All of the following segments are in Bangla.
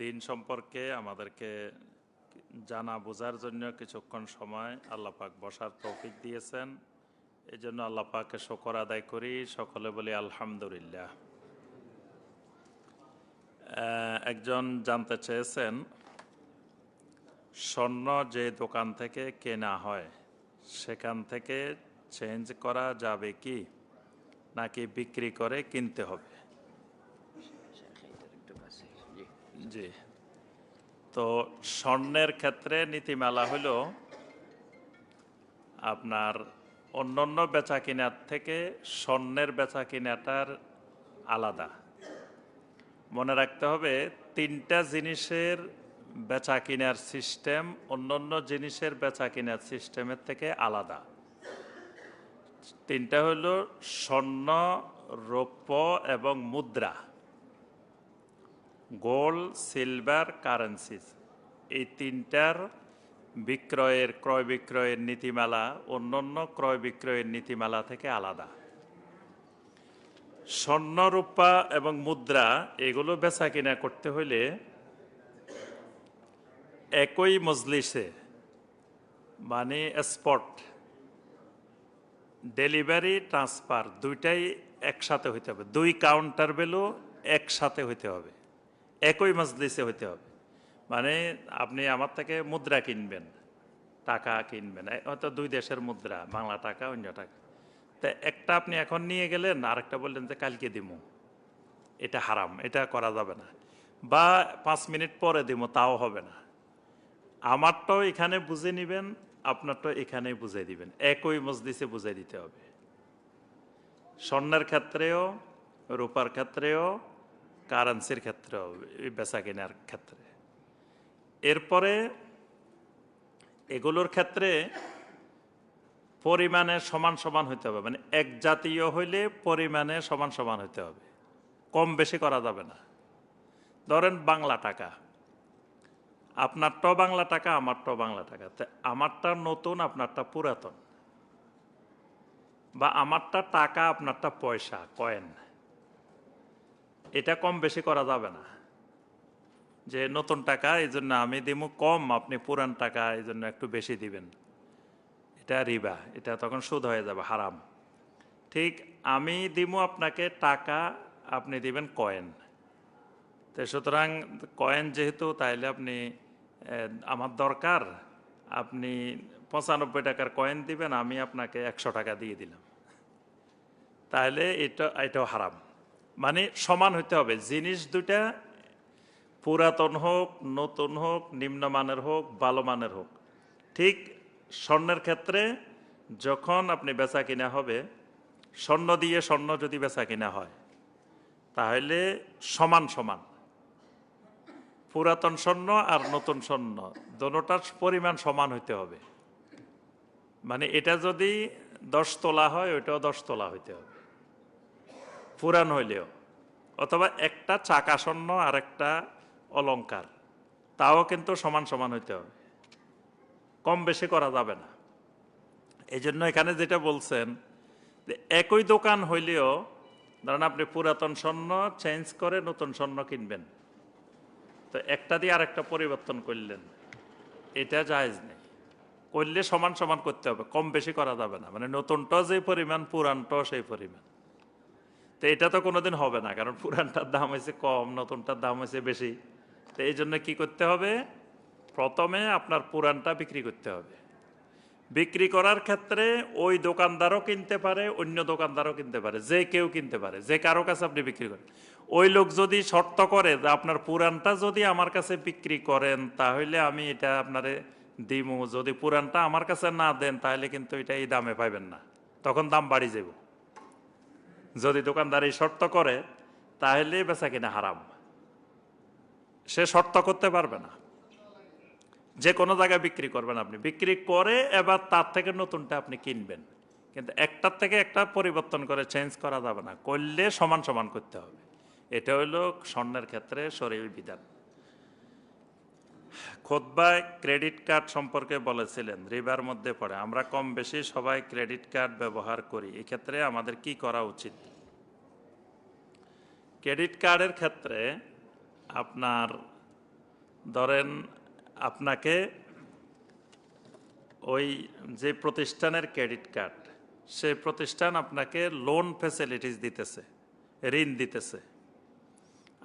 দিন সম্পর্কে আমাদেরকে জানা বোঝার জন্য কিছুক্ষণ সময় আল্লাহ পাক বসার তৌফিক দিয়েছেন। এই জন্য আল্লাহ পাকে শকর আদায় করি, সকলে বলি আলহামদুলিল্লাহ। একজন জানতে চেয়েছেন, স্বর্ণ যে দোকান থেকে কেনা হয়, সেখান থেকে চেঞ্জ করা যাবে কি? নাকি বিক্রি করে কিনতে হবে? জি। তো স্বর্ণের ক্ষেত্রে নীতিমালা হলো আপনার অন্যান্য বেচা কেনার থেকে স্বর্ণের বেচা কেনাটার আলাদা। মনে রাখতে হবে তিনটা জিনিসের বেচা কেনার সিস্টেম অন্যান্য জিনিসের বেচা কেনার সিস্টেমের থেকে আলাদা। তিনটা হলো স্বর্ণ, রৌপ্য এবং মুদ্রা। গোল্ড সিলভার কারেন্সিস এই তিনটার বিক্রয়ের, ক্রয় বিক্রয়ের নীতিমালা অন্যান্য ক্রয় বিক্রয়ের নীতিমালা থেকে আলাদা। স্বর্ণ রূপা এবং মুদ্রা, এগুলো বেচা কিনা করতে হইলে একই মজলিসে মানে স্পট ডেলিভারি ট্রান্সফার দুইটাই একসাথে হইতে হবে। দুই কাউন্টার বেলও একসাথে হইতে হবে। একই মজলিসে হইতে হবে। মানে আপনি আমার থেকে মুদ্রা কিনবেন, টাকা কিনবেন হয়তো দুই দেশের মুদ্রা, বাংলা টাকা, অন্য টাকা। তা একটা আপনি এখন নিয়ে গেলেন, আরেকটা বললেন যে কালকে দিমু। এটা হারাম, এটা করা যাবে না। বা পাঁচ মিনিট পরে দিমু, তাও হবে না। আমারটাও এখানে বুঝে নিবেন, আপনারটাও এখানে বুঝে দিবেন। একই মজলিসে বুঝে দিতে হবে। স্বর্ণের ক্ষেত্রেও, রূপার ক্ষেত্রেও কারেন্সির ক্ষেত্রেও বেচা কেনার ক্ষেত্রে। এরপরে এগুলোর ক্ষেত্রে পরিমাণে সমান সমান হইতে হবে মানে এক জাতীয় হইলে পরিমাণে সমান সমান হইতে হবে। কম বেশি করা যাবে না। ধরেন বাংলা টাকা। আপনারটাও বাংলা টাকা আমারটাও বাংলা টাকা। তা আমারটা নতুন, আপনারটা পুরাতন। বা আমারটা টাকা, আপনারটা পয়সা, কয়েন। এটা কম বেশি করা যাবে না। যে নতুন টাকা, এই জন্য আমি দিমু কম, আপনি পুরান টাকা, এই জন্য একটু বেশি দিবেন। এটা রিবা, এটা তখন সুদ হয়ে যাবে, হারাম। ঠিক, আমি দিমু আপনাকে টাকা, আপনি দিবেন কয়েন। তো সুতরাং কয়েন যেহেতু, তাইলে আপনি আমার দরকার, আপনি পঁচানব্বই টাকার কয়েন দিবেন, আমি আপনাকে একশো টাকা দিয়ে দিলাম। তাহলে এটা, এটাও হারাম। মানে সমান হইতে হবে। জিনিস দুটা পুরাতন হোক, নতুন হোক, নিম্নমানের হোক ভালো মানের হোক। ঠিক স্বর্ণের ক্ষেত্রে যখন আপনি বেচা কিনা হবে, স্বর্ণ দিয়ে স্বর্ণ যদি বেচা কিনা হয়, তাহলে সমান সমান। পুরাতন স্বর্ণ আর নতুন স্বর্ণ, দোনোটার পরিমাণ সমান হইতে হবে। মানে এটা যদি দশ তোলা হয়, ওইটাও দশ তোলা হইতে হবে। পুরান হইলেও, অথবা একটা চাকা স্বর্ণ আর একটা অলংকার তাও কিন্তু সমান সমান হইতে হবে। কম বেশি করা যাবে না। এই জন্য এখানে যেটা বলছেন যে একই দোকান হইলেও, ধরেন আপনি পুরাতন স্বর্ণ চেঞ্জ করে নতুন স্বর্ণ কিনবেন, তো একটা দিয়ে আরেকটা পরিবর্তন করলেন, এটা জায়েজ নেই। করলে সমান সমান করতে হবে, কম বেশি করা যাবে না। মানে নতুনটাও যে পরিমাণ পুরানটাও সেই পরিমাণ। তো এটা তো কোনোদিন হবে না, কারণ পুরানটার দাম হয়েছে কম, নতুনটার দাম হয়েছে বেশি। তো এই জন্য কী করতে হবে? প্রথমে আপনার পুরানটা বিক্রি করতে হবে। বিক্রি করার ক্ষেত্রে ওই দোকানদারও কিনতে পারে, অন্য দোকানদারও কিনতে পারে, যে কেউ কিনতে পারে, যে কারও কাছে আপনি বিক্রি করেন। ওই লোক যদি শর্ত করে আপনার পুরানটা যদি আমার কাছে বিক্রি করেন, তাহলে আমি এটা আপনারে দিমু। যদি পুরানটা আমার কাছে না দেন, তাহলে কিন্তু এটা এই দামে পাইবেন না। তখন দাম বাড়ি যাব যদি দোকানদার এই শর্ত করে তাহলে বেচা কিনা হারাম। সে শর্ত করতে পারবে না। যে কোনো জায়গায় বিক্রি করবেন আপনি। বিক্রি করে এবার তার থেকে নতুনটা আপনি কিনবেন। কিন্তু একটার থেকে একটা পরিবর্তন করে চেঞ্জ করা যাবে না। করলে সমান সমান করতে হবে। এটা হইল স্বর্ণের ক্ষেত্রে শরীর বিধান। খোদবায় ক্রেডিট কার্ড সম্পর্কে বলেছিলেন রিবার মধ্যে পড়ে, আমরা কম বেশি সবাই ক্রেডিট কার্ড ব্যবহার করি, এক্ষেত্রে আমাদের কি করা উচিত? ক্রেডিট কার্ডের ক্ষেত্রে আপনার, ধরেন আপনাকে ওই যে প্রতিষ্ঠানের ক্রেডিট কার্ড সেই প্রতিষ্ঠান আপনাকে লোন ফ্যাসিলিটিস দিতেছে, ঋণ দিতেছে।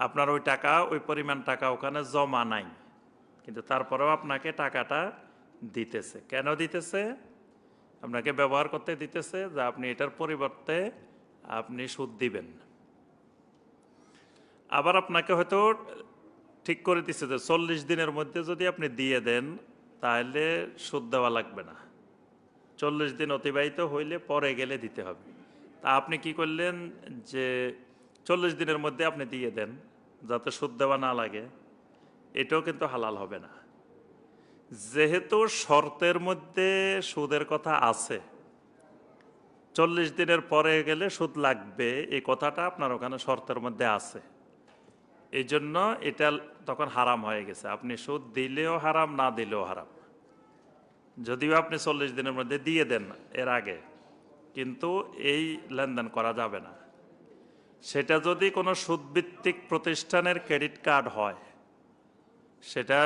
আপনার ওই টাকা, ওই পরিমাণ টাকা ওখানে জমা নাই। কিন্তু তারপরেও আপনাকে টাকাটা দিতেছে। কেন দিতেছে? আপনাকে ব্যবহার করতে দিতেছে যে আপনি এটার পরিবর্তে আপনি সুদ দিবেন। আবার আপনাকে হয়তো ঠিক করে দিচ্ছে যে চল্লিশ দিনের মধ্যে যদি আপনি দিয়ে দেন, তাহলে সুদ দেওয়া লাগবে না। চল্লিশ দিন অতিবাহিত হইলে পরে গেলে দিতে হবে। তা আপনি কি করলেন যে চল্লিশ দিনের মধ্যে আপনি দিয়ে দেন, যাতে সুদ দেওয়া না লাগে। এটাও কিন্তু হালাল হবে না। যেহেতু শর্তের মধ্যে সুদের কথা আছে, চল্লিশ দিনের পরে গেলে সুদ লাগবে, এই কথাটা আপনার ওখানে শর্তের মধ্যে আছে। এই জন্য এটা তখন হারাম হয়ে গেছে। আপনি সুদ দিলেও হারাম, না দিলেও হারাম। যদিও আপনি চল্লিশ দিনের মধ্যে দিয়ে দেন এর আগে, কিন্তু এই লেনদেন করা যাবে না। সেটা যদি কোনো সুদভিত্তিক প্রতিষ্ঠানের ক্রেডিট কার্ড হয় সেটা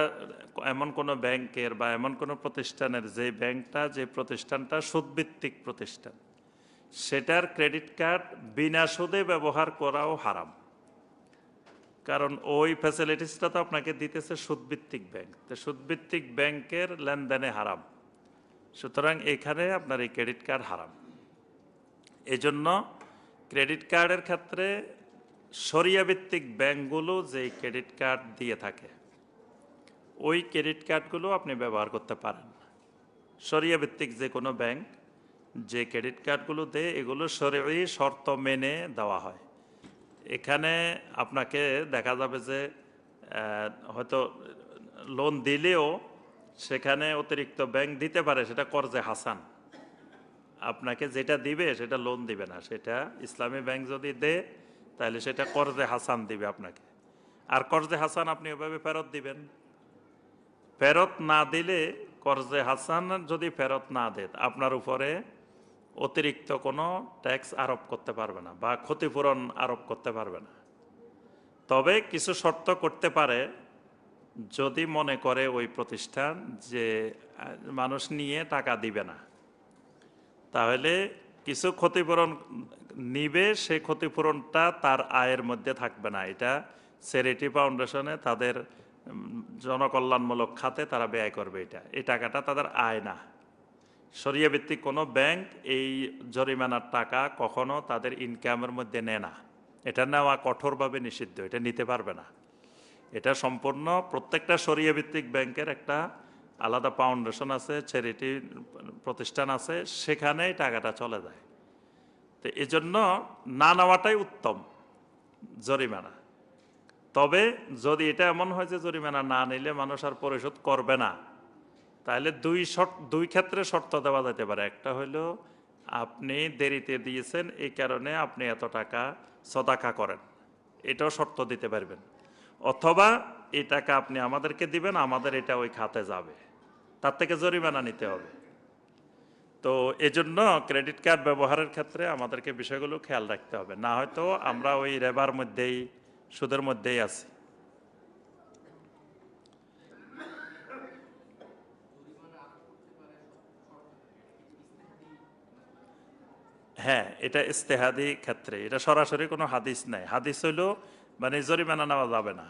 এমন কোনো ব্যাংকের বা এমন কোনো প্রতিষ্ঠানের যে ব্যাংকটা, যে প্রতিষ্ঠানটা সুদভিত্তিক প্রতিষ্ঠান, সেটার ক্রেডিট কার্ড বিনা সুদে ব্যবহার করাও হারাম। কারণ ওই ফ্যাসিলিটিসটা তো আপনাকে দিতেছে সুদভিত্তিক ব্যাংক। তো সুদভিত্তিক ব্যাংকের লেনদেনে হারাম। সুতরাং এখানে আপনার এই ক্রেডিট কার্ড হারাম। এজন্য ক্রেডিট কার্ডের ক্ষেত্রে সরিয়াভিত্তিক ব্যাংকগুলো যে ক্রেডিট কার্ড দিয়ে থাকে ওই ক্রেডিট কার্ডগুলো আপনি ব্যবহার করতে পারেন। সরিয়া ভিত্তিক যে কোনো ব্যাংক যে ক্রেডিট কার্ডগুলো দেয়, এগুলো সরি শর্ত মেনে দেওয়া হয়। এখানে আপনাকে দেখা যাবে যে হয়তো লোন দিলেও সেখানে অতিরিক্ত ব্যাংক দিতে পারে, সেটা কর্জে হাসান। আপনাকে যেটা দিবে, সেটা লোন দিবে না। সেটা ইসলামী ব্যাংক যদি দেয়, তাহলে সেটা কর্জে হাসান দিবে আপনাকে। আর কর্জে হাসান আপনি ওভাবে ফেরত দিবেন। ফেরত না দিলে কর্জে হাসান যদি ফেরত না দেয়, আপনার উপরে অতিরিক্ত কোনো ট্যাক্স আরোপ করতে পারবে না বা ক্ষতিপূরণ আরোপ করতে পারবে না। তবে কিছু শর্ত করতে পারে যদি মনে করে ওই প্রতিষ্ঠান যে মানুষ নিয়ে টাকা দিবে না। তাহলে কিছু ক্ষতিপূরণ নিবে, সেই ক্ষতিপূরণটা তার আয়ের মধ্যে থাকবে না। এটা চ্যারিটি ফাউন্ডেশনে তাদের জনকল্যাণমূলক খাতে তারা ব্যয় করবে এটা। এই টাকাটা তাদের আয় না। সরিয়া ভিত্তিক কোনো ব্যাংক এই জরিমানার টাকা কখনো তাদের ইনকামের মধ্যে নেয় না। এটা নেওয়া কঠোরভাবে নিষিদ্ধ, এটা নিতে পারবে না। এটা সম্পূর্ণ প্রত্যেকটা সরিয়া ভিত্তিক ব্যাংকের একটা আলাদা ফাউন্ডেশন আছে চ্যারিটি প্রতিষ্ঠান আছে, সেখানেই টাকাটা চলে যায়। তো এই জন্য না নেওয়াটাই উত্তম জরিমানা। তবে যদি এটা এমন হয় যে জরিমানা না নিলে মানুষ আর পরিশোধ করবে না, তাহলে দুই শর্ত, দুই ক্ষেত্রে শর্ত দেওয়া যেতে পারে। একটা হলো আপনি দেরিতে দিয়েছেন এই কারণে আপনি এত টাকা সদাকা করেন। এটাও শর্ত দিতে পারবেন। অথবা এই টাকা আপনি আমাদেরকে দিবেন, আমাদের এটা ওই খাতে যাবে। তার থেকে জরিমানা নিতে হবে। তো এজন্য ক্রেডিট কার্ড ব্যবহারের ক্ষেত্রে আমাদেরকে বিষয়গুলো খেয়াল রাখতে হবে। না হয়তো আমরা ওই রেবার মধ্যেই সুদের মধ্যেই আছে। হ্যাঁ এটা ইস্তেহাদি ক্ষেত্রে। এটা সরাসরি কোনো হাদিস নাই। হাদিস হইল মানে জরিমানা নেওয়া যাবে না।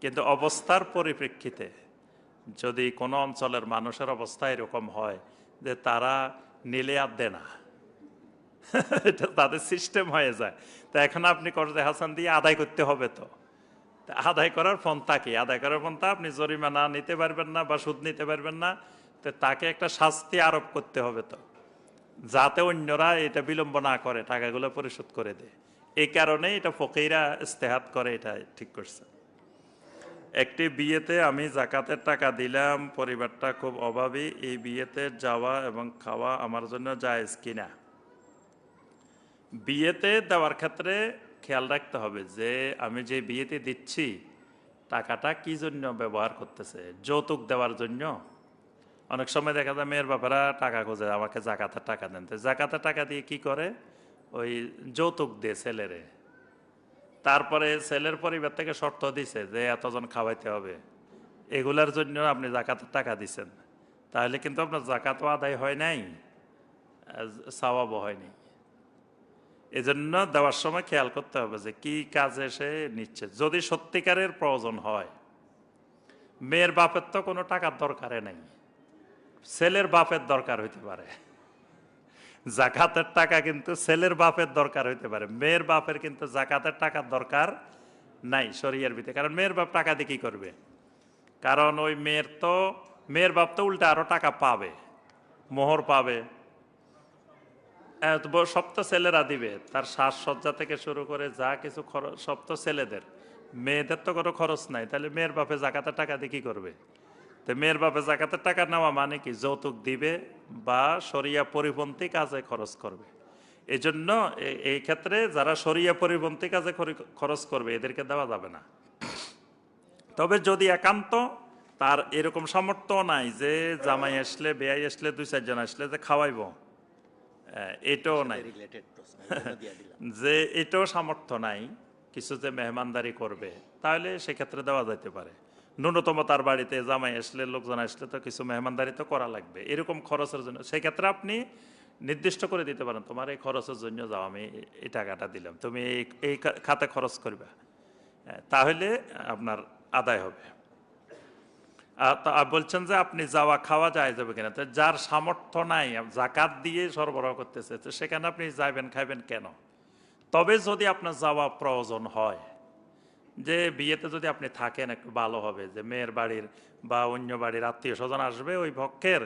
কিন্তু অবস্থার পরিপ্রেক্ষিতে যদি কোনো অঞ্চলের মানুষের অবস্থা এরকম হয় যে তারা নিলে আর দেয় না। এটা তাদের সিস্টেম হয়ে যায়। তা এখন আপনি কর্জে হাসান দিয়ে আদায় করতে হবে তো আদায় করার পন্থা কি? আদায় করার পন্থা আপনি জরিমানা নিতে পারবেন না বা সুদ নিতে পারবেন না। তো তাকে একটা শাস্তি আরোপ করতে হবে তো। যাতে অন্যরা এটা বিলম্ব না করে, টাকাগুলো পরিশোধ করে দেয়। এই কারণে এটা ফকিরা ইস্তেহাত করে, এটা ঠিক করছে। একটি বিয়েতে আমি জাকাতের টাকা দিলাম, পরিবারটা খুব অভাবী। এই বিয়েতে যাওয়া এবং খাওয়া আমার জন্য জায়েজ কিনা? বিয়েতে দেওয়ার ক্ষেত্রে খেয়াল রাখতে হবে যে আমি যে বিয়েতে দিচ্ছি, টাকাটা কি জন্য ব্যবহার করতেছে? যৌতুক দেওয়ার জন্য। অনেক সময় দেখা যায় মেয়ের বাবারা টাকা খোঁজে, আমাকে জাকাতের টাকা দেন। তো জাকাতের টাকা দিয়ে কি করে? ওই যৌতুক দিয়ে ছেলেরে। তারপরে ছেলের পরিবার থেকে শর্ত দিছে যে এতজন খাওয়াইতে হবে। এগুলার জন্য আপনি জাকাতের টাকা দিছেন। তাহলে কিন্তু আপনার জাকাতও আদায় হয় নাই সওয়াবও হয়নি এজন্য দেওয়ার সময় খেয়াল করতে হবে যে কি কাজে সে নিচ্ছে। যদি সত্যিকারের প্রয়োজন হয়, মেয়ের বাপের তো কোনো টাকার দরকারে নেই। ছেলের বাপের দরকার হইতে পারে। জাকাতের টাকা কিন্তু ছেলের বাপের দরকার হইতে পারে। মেয়ের বাপের কিন্তু জাকাতের টাকার দরকার নাই শরিয়ার ভিতরে। কারণ মেয়ের বাপ টাকা দিয়ে কি করবে? কারণ ওই মেয়ের তো মেয়ের বাপ তো উল্টা আরও টাকা পাবে, মোহর পাবে। হ্যাঁ, তো ব- সব তো ছেলেরা দিবে। তার সাজসজ্জা থেকে শুরু করে যা কিছু খরচ সব তো ছেলেদের। মেয়েদের তো কোনো খরচ নাই। তাহলে মেয়ের বাপে জাকাতের টাকা দিয়ে কি করবে? তো মেয়ের বাপে জাকাতের টাকা নেওয়া মানে কি? যৌতুক দিবে বা সরিয়া পরিপন্থী কাজে খরচ করবে। এই জন্য এই ক্ষেত্রে যারা সরিয়া পরিপন্থী কাজে খরচ করবে এদেরকে দেওয়া যাবে না। তবে যদি একান্ত তার এরকম সামর্থ্য নাই যে জামাই আসলে বেয়াই আসলে দুই চারজন আসলে যে খাওয়াইবো। এটাও নাই। যে এটাও সামর্থ্য নাই কিছু যে মেহমানদারি করবে তাহলে সেক্ষেত্রে দেওয়া যাইতে পারে। ন্যূনতম তার বাড়িতে জামাই আসলে লোকজন আসলে তো কিছু মেহমানদারি তো করা লাগবে। এরকম খরচের জন্য সেক্ষেত্রে আপনি নির্দিষ্ট করে দিতে পারেন তোমার এই খরচের জন্য যাও আমি এই টাকাটা দিলাম তুমি এই এই খাতে খরচ করবে। তাহলে আপনার আদায় হবে। বলছেন যে আপনি যাওয়া খাওয়া যায় যাবে কিনা? তো যার সামর্থ্য নাই, জাকাত দিয়ে সরবরাহ করতেছে, তো সেখানে আপনি যাবেন খাইবেন কেন? তবে যদি আপনার যাওয়া প্রয়োজন হয়, যে বিয়েতে যদি আপনি থাকেন, একটু ভালো হবে, যে মেয়ের বাড়ির বা অন্য বাড়ির আত্মীয় স্বজন আসবে, ওই পক্ষের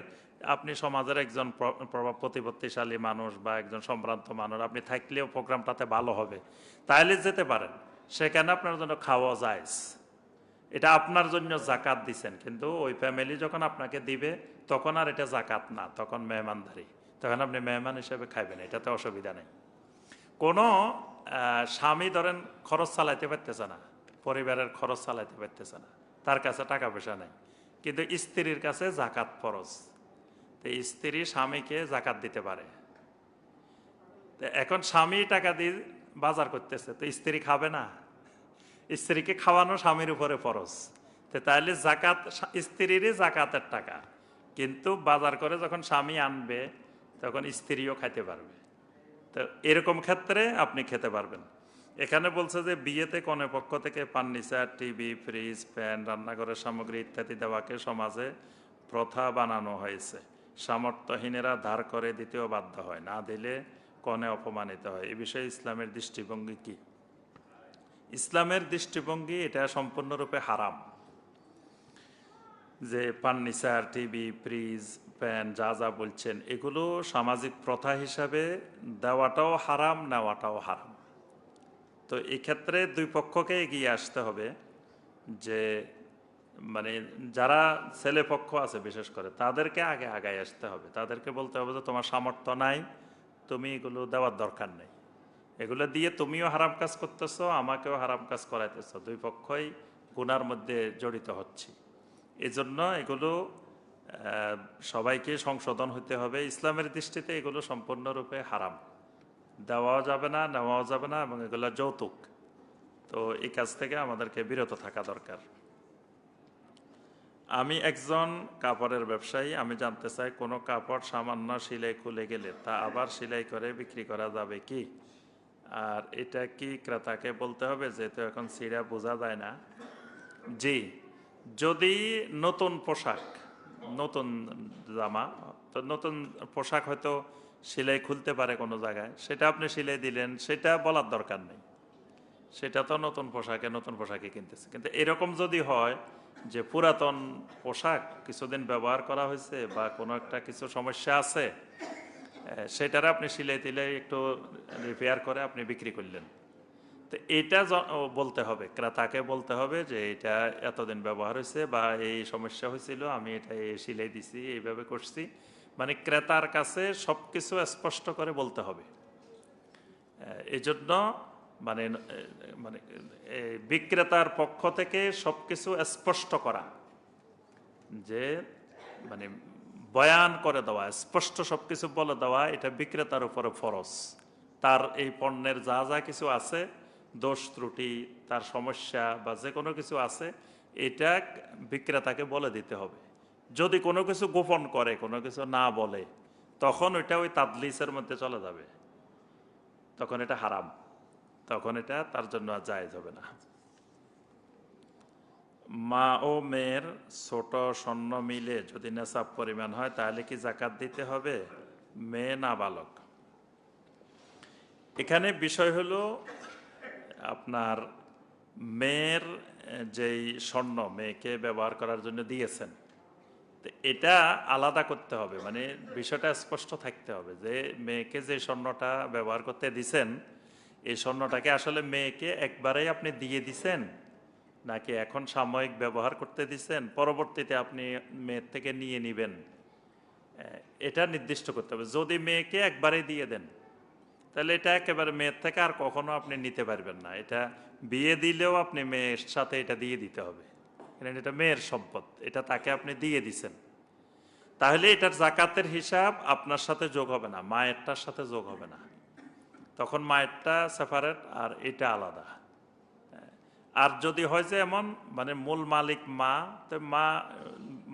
আপনি সমাজের একজন প্রভাব প্রতিপত্তিশালী মানুষ বা একজন সম্ভ্রান্ত মানুষ, আপনি থাকলেও প্রোগ্রামটাতে ভালো হবে। তাহলে যেতে পারেন। সেখানে আপনার জন্য খাওয়া যায় এটা আপনার জন্য জাকাত দিছেন, কিন্তু ওই ফ্যামিলি যখন আপনাকে দিবে, তখন আর এটা জাকাত না, তখন মেহমানদারি। তখন আপনি মেহমান হিসেবে খাইবেন, এটাতে অসুবিধা নেই। কোনো স্বামী ধরেন খরচ চালাইতে পারতেছে না, পরিবারের খরচ চালাইতে পারতেছে না, তার কাছে টাকা পয়সা নেই, কিন্তু স্ত্রীর কাছে জাকাত ফরজ। তো স্ত্রী স্বামীকে জাকাত দিতে পারে। এখন স্বামী টাকা দিয়ে বাজার করতেছে, তো স্ত্রী খাবে না স্ত্রীকে খাওয়ানো স্বামীর উপরে ফরজ। তাহলে জাকাত স্ত্রীরই জাকাতের টাকা। কিন্তু বাজার করে যখন স্বামী আনবে, তখন স্ত্রীও খাইতে পারবে। তো এরকম ক্ষেত্রে আপনি খেতে পারবেন। এখানে বলছে যে, বিয়েতে কনে পক্ষ থেকে ফার্নিচার টিভি, ফ্রিজ, ফ্যান, রান্নাঘরের সামগ্রী ইত্যাদি দেওয়াকে সমাজে প্রথা বানানো হয়েছে। সামর্থ্যহীনেরা ধার করে দিতেও বাধ্য হয়। না দিলে কনে অপমানিত হয়। এ বিষয়ে ইসলামের দৃষ্টিভঙ্গি কি? ইসলামের দৃষ্টিভঙ্গি এটা সম্পূর্ণরূপে হারাম। যে ফার্নিচার টিভি, ফ্রিজ, প্যান, যা যা বলছেন, এগুলো সামাজিক প্রথা হিসাবে দেওয়াটাও হারাম, নেওয়াটাও হারাম। তো এই ক্ষেত্রে দুই পক্ষকে এগিয়ে আসতে হবে যে মানে যারা ছেলে পক্ষ আছে বিশেষ করে, তাদেরকে আগে আগায় আসতে হবে। তাদেরকে বলতে হবে যে, তোমার সামর্থ্য নাই, তুমি এগুলো দেওয়ার দরকার নেই। এগুলো দিয়ে তুমিও হারাম কাজ করতেছ, আমাকেও হারাম কাজ করাইতেছো। দুই পক্ষই গুনার মধ্যে জড়িত হচ্ছি। এজন্য এগুলো সবাইকে সংশোধন হতে হবে। ইসলামের দৃষ্টিতে এগুলো সম্পূর্ণরূপে হারাম। দেওয়াও যাবে না, নেওয়াও যাবে না, এবং এগুলো যৌতুক। তো এই কাজ থেকে আমাদেরকে বিরত থাকা দরকার। আমি একজন কাপড়ের ব্যবসায়ী, আমি জানতে চাই কোনো কাপড় সামান্য সেলাই খুলে গেলে তা আবার সেলাই করে বিক্রি করা যাবে কি? আর এটা কি ক্রেতাকে বলতে হবে? যেহেতু এখন সিরা বোঝা যায় না। জি, যদি নতুন পোশাক, নতুন জামা, তো নতুন পোশাক হয়তো সেলাই খুলতে পারে কোনো জায়গায়। সেটা আপনি সেলাই দিলেন, সেটা বলার দরকার নেই। সেটা তো নতুন পোশাকে নতুন পোশাকে কিনতেছে। কিন্তু এরকম যদি হয় যে পুরাতন পোশাক কিছুদিন ব্যবহার করা হয়েছে বা কোনো একটা কিছু সমস্যা আছে সেটারে আপনি সিলাই তিলাই একটু রিপেয়ার করে আপনি বিক্রি করলেন। তো এটা বলতে হবে, ক্রেতাকে বলতে হবে যে এটা এতদিন ব্যবহার হয়েছে বা এই সমস্যা হয়েছিল, আমি এটা সিলাই দিছি, এইভাবে করছি। মানে ক্রেতার কাছে সব কিছু স্পষ্ট করে বলতে হবে। এই জন্য মানে মানে বিক্রেতার পক্ষ থেকে সবকিছু স্পষ্ট করা যে মানে বয়ান করে দেওয়া, স্পষ্ট সবকিছু বলে দেওয়া, এটা বিক্রেতার উপরে ফরজ। তার এই পণ্যের যা যা কিছু আছে, দোষ ত্রুটি, তার সমস্যা বা যে কোনো কিছু আছে, এটা বিক্রেতাকে বলে দিতে হবে। যদি কোনো কিছু গোপন করে, কোনো কিছু না বলে, তখন ওইটা ওই তাদলিসের মধ্যে চলে যাবে। তখন এটা হারাম। তখন এটা তার জন্য আর জায়েজ হবে না। মা ও মেয়ের ছোট স্বর্ণ মিলে যদি নেশাব পরিমাণ হয়, তাহলে কি জাকাত দিতে হবে? মেয়ে না বালক? এখানে বিষয় হলো, আপনার মেয়ের যেই স্বর্ণ মেয়েকে ব্যবহার করার জন্য দিয়েছেন, তো এটা আলাদা করতে হবে। মানে বিষয়টা স্পষ্ট থাকতে হবে যে, মেয়েকে যে স্বর্ণটা ব্যবহার করতে দিছেন, এই স্বর্ণটাকে আসলে মেয়েকে একবারেই আপনি দিয়ে দিছেন নাকি এখন সাময়িক ব্যবহার করতে দিচ্ছেন, পরবর্তীতে আপনি মেয়ের থেকে নিয়ে নিবেন। এটা নির্দিষ্ট করতে হবে। যদি মেয়েকে একবারেই দিয়ে দেন, তাহলে এটা একেবারে মেয়ের থেকে আর কখনো আপনি নিতে পারবেন না। এটা বিয়ে দিলেও আপনি মেয়ের সাথে এটা দিয়ে দিতে হবে। কারণ এটা মেয়ের সম্পদ, এটা তাকে আপনি দিয়ে দিছেন। তাহলে এটার জাকাতের হিসাব আপনার সাথে যোগ হবে না, মায়েরটার সাথে যোগ হবে না। তখন মায়েরটা সেপারেট আর এটা আলাদা। আর যদি হয় যে এমন মানে মূল মালিক মা, তো মা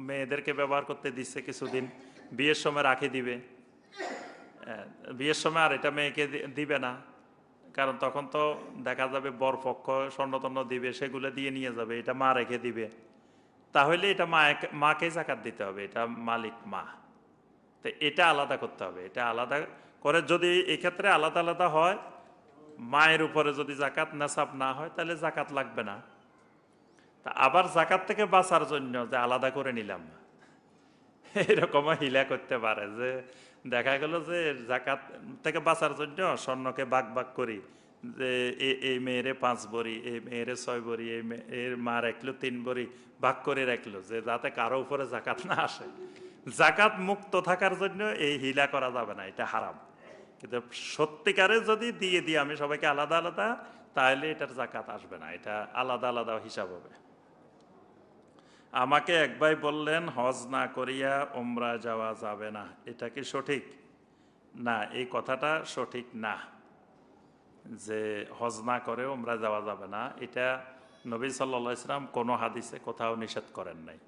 মেয়েদেরকে ব্যবহার করতে দিচ্ছে কিছুদিন, বিয়ের সময় রাখি দিবে। বিয়ের সময় আর এটা মেয়েকে দিবে না। কারণ তখন তো দেখা যাবে বরপক্ষ স্বর্ণতন্ন দিবে, সেগুলো দিয়ে নিয়ে যাবে, এটা মা রেখে দিবে। তাহলে এটা মা মাকে জাকাত দিতে হবে, এটা মালিক মা। তো এটা আলাদা করতে হবে, এটা আলাদা করে যদি এক্ষেত্রে আলাদা আলাদা হয় মায়ের উপরে যদি জাকাত নেশাব না হয়, তাহলে জাকাত লাগবে না। তা আবার জাকাত থেকে বাঁচার জন্য যে আলাদা করে নিলাম। এরকম হিলা করতে পারে যে দেখা গেল যে জাকাত থেকে বাঁচার জন্য স্বর্ণকে বাগ বাগ করি, যে এই মেয়েরে পাঁচ বড়ি, এই মেয়েরে ছয় বড়ি, এই এর মা রাখল তিন বড়ি, ভাগ করে রাখল, যে যাতে কারও উপরে জাকাত না আসে। জাকাত মুক্ত থাকার জন্য এই হিলা করা যাবে না, এটা হারাম। কিন্তু সত্যিকারে যদি দিয়ে দিই আমি সবাইকে আলাদা আলাদা, তাহলে এটার জাকাত আসবে না, এটা আলাদা আলাদা হিসাব হবে। আমাকে এক ভাই বললেন, হজ না করিয়া ওমরা যাওয়া যাবে না, এটা কি সঠিক? না, এই কথাটা সঠিক না, যে হজ না করে ওমরা যাওয়া যাবে না, এটা নবী সাল্লা ইসলাম কোনো হাদিসে কোথাও নিষেধ করেন নাই।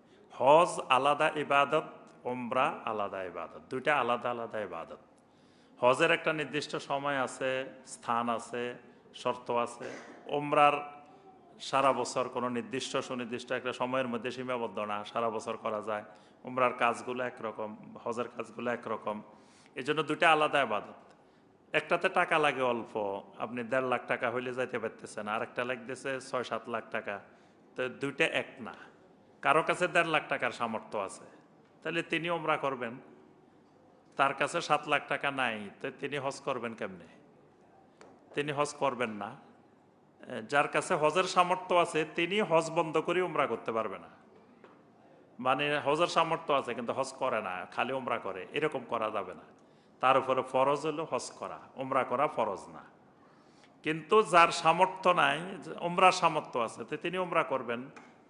হজ আলাদা ইবাদত ওমরা আলাদা ইবাদত, দুইটা আলাদা আলাদা ইবাদত। হজের একটা নির্দিষ্ট সময় আছে, স্থান আছে, শর্ত আছে। ওমরার সারা বছর কোনো নির্দিষ্ট সুনির্দিষ্ট একটা সময়ের মধ্যে সীমাবদ্ধ না, সারা বছর করা যায়। উমরার কাজগুলো একরকম, হজের কাজগুলো একরকম। এই জন্য দুইটা আলাদা আবাদত। একটাতে টাকা লাগে অল্প, আপনি দেড় লাখ টাকা হইলে যাইতে পারতেছেন আর একটা লাগতেছে ছয় সাত লাখ টাকা। তো দুইটা এক না। কারও কাছে দেড় লাখ টাকার সামর্থ্য আছে। তাহলে তিনি ওমরা করবেন। তার কাছে সাত লাখ টাকা নাই, তো তিনি হজ করবেন কেমনে? তিনি হজ করবেন না। যার কাছে হজের সামর্থ্য আছে, তিনি হজ বন্ধ করে উমরা করতে পারবে না। মানে হজের সামর্থ্য আছে, কিন্তু হজ করে না, খালি উমরা করে, এরকম করা যাবে না। তার উপরে ফরজ হলো হজ করা, উমরা করা ফরজ না। কিন্তু যার সামর্থ্য নাই উমরার সামর্থ্য আছে, তো তিনি উমরা করবেন,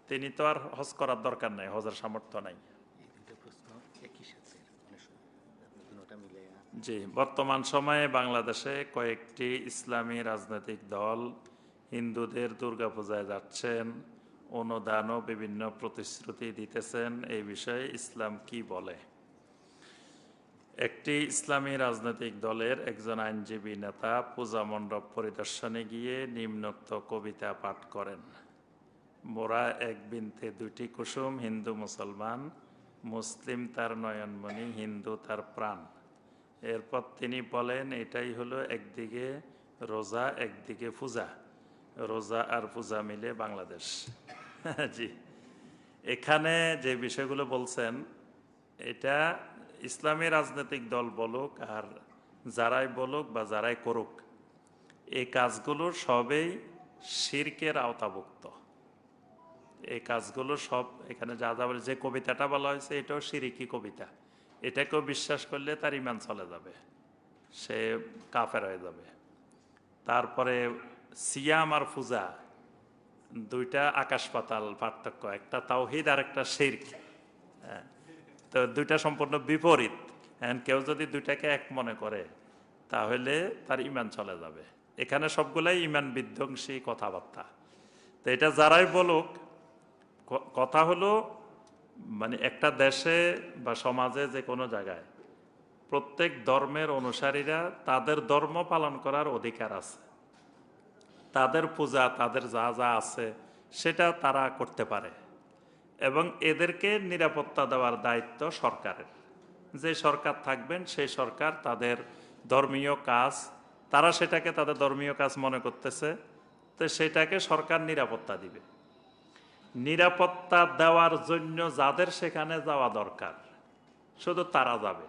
তিনি তো আর হজ করার দরকার নাই, হজের সামর্থ্য নাই এই দুটো প্রশ্ন একই সাথে অনেক সময় আপনি দুটোটা মিলে জি, বর্তমান সময়ে বাংলাদেশে কয়েকটি ইসলামী রাজনৈতিক দল হিন্দুদের দুর্গাপূজায় যাচ্ছেন, অনুদান ও বিভিন্ন প্রতিশ্রুতি দিতেছেন। এই বিষয়ে ইসলাম কি বলে? একটি ইসলামী রাজনৈতিক দলের একজন আইনজীবী নেতা পূজা মণ্ডপ পরিদর্শনে গিয়ে নিম্নোক্ত কবিতা পাঠ করেন। মোরা এক বিনতে দুটি কুসুম, হিন্দু মুসলমান, মুসলিম তার নয়নমণি, হিন্দু তার প্রাণ। এরপর তিনি বলেন, এটাই হলো একদিকে রোজা, একদিকে পূজা। রোজা আর পূজা মিলে বাংলাদেশ। জি। এখানে যে বিষয়গুলো বলছেন, এটা ইসলামী রাজনৈতিক দল বলুক আর যারাই বলুক বা যারাই করুক, এই কাজগুলো সবেই শির্কের আওতাভুক্ত। এই কাজগুলো সব এখানে যা যা বলে, যে কবিতাটা বলা হয়েছে, এটাও সিরিকি কবিতা। এটাকেও বিশ্বাস করলে তার ইমান চলে যাবে, সে কাফের হয়ে যাবে। তারপরে সিয়াম আর পূজা দুইটা আকাশ পাতাল পার্থক্য, একটা তাওহিদ আর একটা শির্ক। হ্যাঁ তো দুইটা সম্পূর্ণ বিপরীত। হ্যাঁ কেউ যদি দুইটাকে এক মনে করে, তাহলে তার ইমান চলে যাবে। এখানে সবগুলাই ইমান বিধ্বংসী কথাবার্তা। তো এটা যারাই বলুক কথা হলো মানে একটা দেশে বা সমাজে যে কোনো জায়গায় প্রত্যেক ধর্মের অনুসারীরা তাদের ধর্ম পালন করার অধিকার আছে। তাদের পূজা, তাদের যা যা আছে সেটা তারা করতে পারে এবং এদেরকে নিরাপত্তা দেওয়ার দায়িত্ব সরকারের। যে সরকার থাকবেন সেই সরকার তাদের ধর্মীয় কাজ, তারা সেটাকে তাদের ধর্মীয় কাজ মনে করতেছে, তো সেটাকে সরকার নিরাপত্তা দিবে। নিরাপত্তা দেওয়ার জন্য যাদের সেখানে যাওয়া দরকার, শুধু তারা যাবে।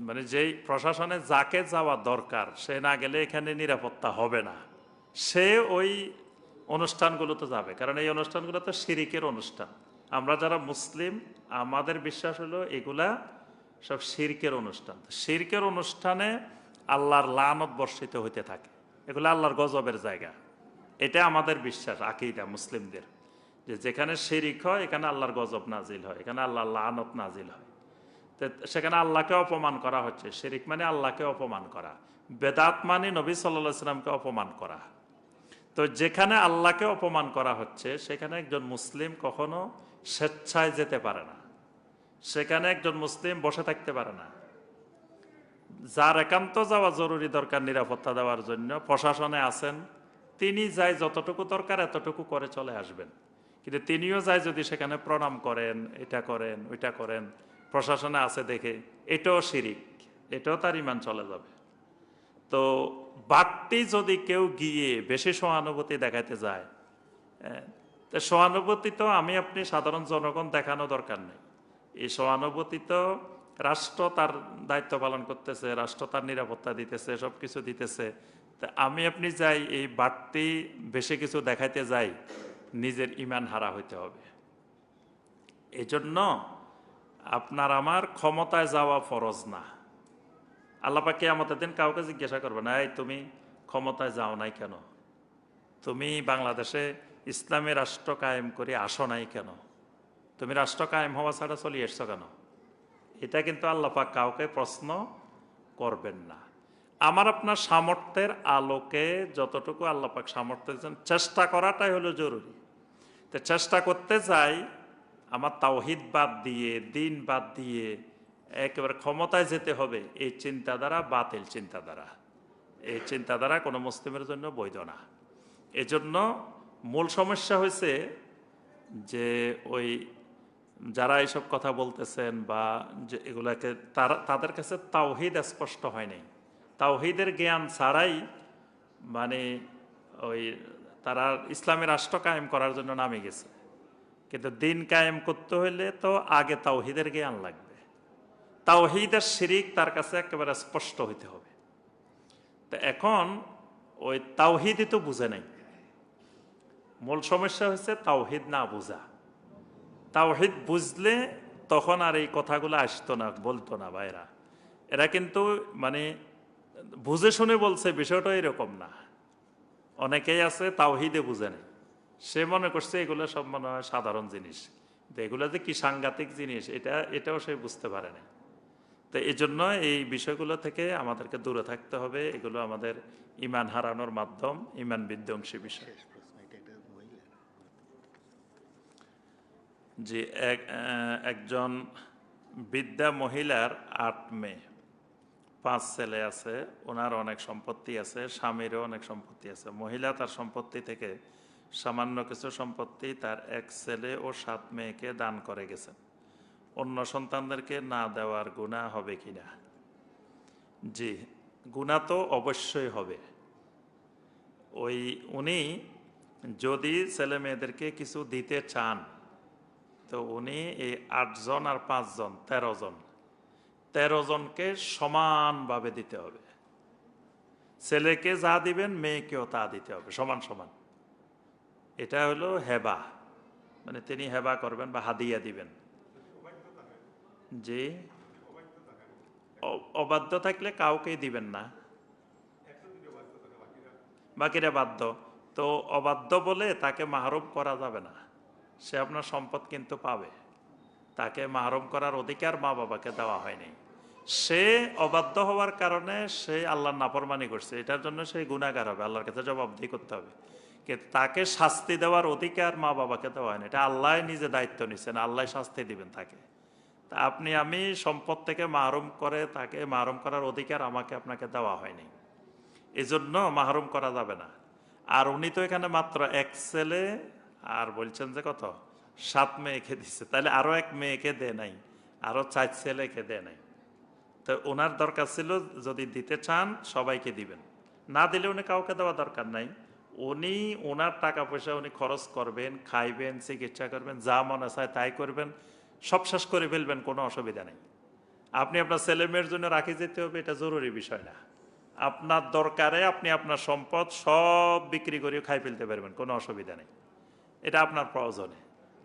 মানে যেই প্রশাসনে যাকে যাওয়া দরকার, সে না গেলে এখানে নিরাপত্তা হবে না। সে ওই অনুষ্ঠানগুলোতে যাবে, কারণ এই অনুষ্ঠানগুলো তো শিরিকের অনুষ্ঠান। আমরা যারা মুসলিম, আমাদের বিশ্বাস হলো এগুলা সব শিরকের অনুষ্ঠান। শিরকের অনুষ্ঠানে আল্লাহর লানত বর্ষিত হইতে থাকে। এগুলো আল্লাহর গজবের জায়গা। এটা আমাদের বিশ্বাস, আকিদা মুসলিমদের। যে যেখানে শিরিক হয়, এখানে আল্লাহর গজব নাজিল হয়, এখানে আল্লাহ আল্লাহ লানত নাজিল হয়। তো সেখানে আল্লাহকে অপমান করা হচ্ছে। শিরিক মানে আল্লাহকে অপমান করা, বেদাত মানে নবী সাল্লাহ সাল্লামকে অপমান করা। তো যেখানে আল্লাহকে অপমান করা হচ্ছে, সেখানে একজন মুসলিম কখনো স্বেচ্ছায় যেতে পারে না। সেখানে একজন মুসলিম বসে থাকতে পারে না। যার একান্ত যাওয়া জরুরি দরকার নিরাপত্তা দেওয়ার জন্য, প্রশাসনে আছেন তিনি যাই যতটুকু দরকার এতটুকু করে চলে আসবেন। কিন্তু তিনিও যাই যদি সেখানে প্রণাম করেন এটা করেন ওইটা করেন প্রশাসনে আছে দেখে এটাও শিরিক এটাও তার ইমান চলে যাবে। তো বাড়তি যদি কেউ গিয়ে বেশি সহানুভূতি দেখাতে যায় হ্যাঁ, তো সহানুভূতি তো আমি আপনি সাধারণ জনগণ দেখানো দরকার নেই। এই সহানুভূতি তো রাষ্ট্র তার দায়িত্ব পালন করতেছে রাষ্ট্র তার নিরাপত্তা দিতেছে সব কিছু দিতেছে। তা আমি আপনি যাই এই বাড়তি বেশি কিছু দেখাইতে যাই, নিজের ইমান হারা হইতে হবে। এজন্য আপনার আমার ক্ষমতায় যাওয়া ফরজ না। আল্লাপাকে আমাদের দিন কাউকে জিজ্ঞাসা করবে না এই তুমি ক্ষমতায় যাও নাই কেন? তুমি বাংলাদেশে ইসলামী রাষ্ট্র কায়েম করে আসো নাই কেন? তুমি রাষ্ট্র কায়েম হওয়া ছাড়া চলে এসছো কেন? এটা কিন্তু আল্লাপাক কাউকে প্রশ্ন করবেন না। আমার আপনার সামর্থ্যের আলোকে যতটুকু আল্লাপাক সামর্থ্য দিয়েছেন, চেষ্টা করাটাই হলো জরুরি। তো চেষ্টা করতে যাই আমার তাওহিদ বাদ দিয়ে, দিন বাদ দিয়ে একেবারে ক্ষমতায় যেতে হবে, এই চিন্তাধারা বাতিল চিন্তাধারা। এই চিন্তাধারা কোনো মুসলিমের জন্য বৈধ না। এজন্য মূল সমস্যা হয়েছে যে ওই যারা এইসব কথা বলতেছেন বা যে এগুলাকে তারা, তাদের কাছে তাওহিদ স্পষ্ট হয় নাই। তাওহিদের জ্ঞান ছাড়াই মানে ওই তারা ইসলামী রাষ্ট্র কায়েম করার জন্য নামে গেছে। কিন্তু দিন কায়েম করতে হইলে তো আগে তাওহিদের জ্ঞান লাগবে। তাওহিদের শিরিক তার কাছে একেবারে স্পষ্ট হইতে হবে। তো এখন ওই তাওহিদই তো বুঝে নাই। মূল সমস্যা হচ্ছে তাওহিদ না বুঝা। তাওহিদ বুঝলে তখন আর এই কথাগুলো আসতো না, বলতো না ভাইরা। এরা কিন্তু মানে বুঝে শুনে বলছে বিষয়টা এরকম না। অনেকেই আছে তাওহিদে বুঝে নেই সে মনে করছে এগুলো সব মনে হয় সাধারণ জিনিস। এগুলো যে কি সাংঘাতিক জিনিস এটা এটাও সে বুঝতে পারে না। তো এই জন্য এই বিষয়গুলো থেকে আমাদেরকে দূরে থাকতে হবে। এগুলো আমাদের ইমান হারানোর মাধ্যম ইমান বিধ্বংসী বিষয়। এক একজন বিদ্যা মহিলার আট মেয়ে। পাঁচ ছেলে আছে ওনার অনেক সম্পত্তি আছে, স্বামীরও অনেক সম্পত্তি আছে। মহিলা তার সম্পত্তি থেকে সামান্য কিছু সম্পত্তি তার এক ছেলে ও সাত মেয়েকে দান করে গেছেন। অন্য সন্তানদেরকে না দেওয়ার গুণা হবে কিনা জি গুণা তো অবশ্যই হবে। ওই উনি যদি ছেলে মেয়েদেরকে কিছু দিতে চান, তো উনি এই আটজন আর পাঁচজন, তেরো জন তেরো জনকে সমানভাবে দিতে হবে। ছেলেকে যা দিবেন, মেয়েকেও তা দিতে হবে, সমান সমান। এটা হলো হেবা। মানে তিনি হেবা করবেন বা হাদিয়া দিবেন। যে অবাধ্য থাকলে কাউকেই দিবেন না। বাকিরা বাধ্য। তো অবাধ্য বলে তাকে মাহরুম করা যাবে না। সে আপনার সম্পদ কিন্তু পাবে। তাকে মাহরুম করার অধিকার মা বাবাকে দেওয়া হয়নি। সে অবাধ্য হওয়ার কারণে সে আল্লাহর নাফরমানি করছে। এটার জন্য সে গুণাগার হবে, আল্লাহর কাছে জবাবদিহি করতে হবে। তাকে শাস্তি দেওয়ার অধিকার মা বাবাকে দেওয়া হয় না এটা আল্লাহ নিজে দায়িত্ব নিচ্ছেন আল্লাহ শাস্তি দিবেন তাকে। তা আপনি, আমি সম্পদ থেকে মাহরুম করে তাকে মাহরুম করার অধিকার আমাকে আপনাকে দেওয়া হয়নি। এজন্য মাহরুম করা যাবে না। আর উনি তো এখানে মাত্র এক ছেলে, আর বলছেন যে কত? সাত মেয়েকে দিচ্ছে তাহলে আরও এক মেয়েকে দে নাই, আরও চার ছেলেকে দে নাই। তো ওনার দরকার ছিল যদি দিতে চান, সবাইকে দিবেন। না দিলে উনি কাউকে দেওয়া দরকার নাই। উনি ওনার টাকা পয়সা উনি খরচ করবেন, খাইবেন, চিকিৎসা করবেন, যা মনে চায় তাই করবেন, সব শেষ করে ফেলবেন, কোনো অসুবিধা নেই। আপনি আপনার ছেলে মেয়ের জন্য রাখি যেতে হবে, এটা জরুরি বিষয় না। আপনার দরকারে আপনি আপনার সম্পদ সব বিক্রি করে খাই ফেলতে পারবেন, কোনো অসুবিধা নেই। এটা আপনার প্রয়োজনে।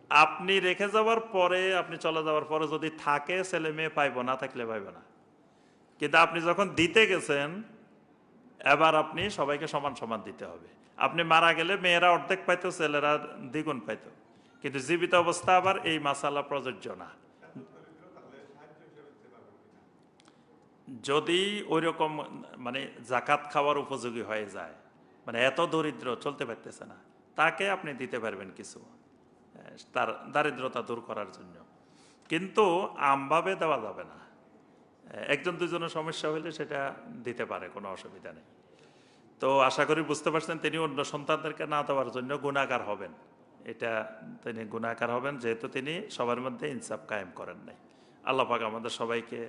আপনি রেখে যাওয়ার পরে, আপনি চলে যাওয়ার পরে যদি থাকে, ছেলে মেয়ে পাইব, না থাকলে পাইব না। কিন্তু আপনি যখন দিতে গেছেন, এবার আপনি সবাইকে সমান সমান দিতে হবে। আপনি মারা গেলে মেয়েরা অর্ধেক পাইতো, ছেলেরা দ্বিগুণ পাইতো। কিন্তু জীবিত অবস্থা আবার এই মাসালা প্রযোজ্য না। যদি ওই রকম মানে জাকাত খাওয়ার উপযোগী হয়ে যায় মানে এত দরিদ্র চলতে পারতেছে না, তাকে আপনি দিতে পারবেন কিছু, তার দারিদ্রতা দূর করার জন্য। কিন্তু আমভাবে দেওয়া যাবে না। একজন দুজনের সমস্যা হলে সেটা দিতে পারে, কোনো অসুবিধা নেই। তো আশা করি বুঝতে পারছেন, তিনি অন্য সন্তানদেরকে না দেওয়ার জন্য গুণাকার হবেন। এটা তিনি গুণাকার হবেন, যেহেতু তিনি সবার মধ্যে ইনসাফ কায়েম করেন নাই। আল্লাহ পাক আমাদের সবাইকে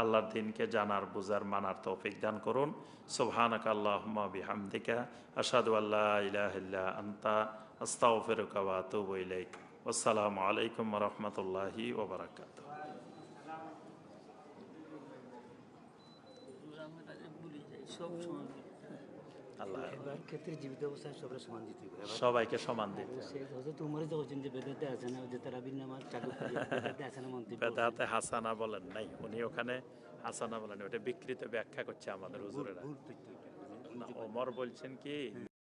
আল্লাহর দিনকে জানার, বুঝার, মানার তৌফিক দান করুন। সুবহানাক আল্লাহুম্মা বিহামদিকা, আশহাদু আল্লা ইলাহা ইল্লা আনতা ওয়া আতুবু আসসালামু আলাইকুম রাহমাতুল্লাহি ওয়া বারাকাতুহু আমরা ভুলে যাই সব সময় আল্লাহ। ক্ষেত্রে জীবিত অবস্থায় সবাই সমান দিতে সবাইকে সমান দিতে হবে। সে হয়তো তোমার যে বলছেন যে বেদাতে আছে না যে তারা বিন নামাজ চালু বেদাতে আছে না মন্ত্রী বেদাতে হাসানা বলেন নাই উনি ওখানে হাসানা বলেন ওটা বিকৃত ব্যাখ্যা করছে আমাদের হুজুরেরা। ওমর বলছেন কি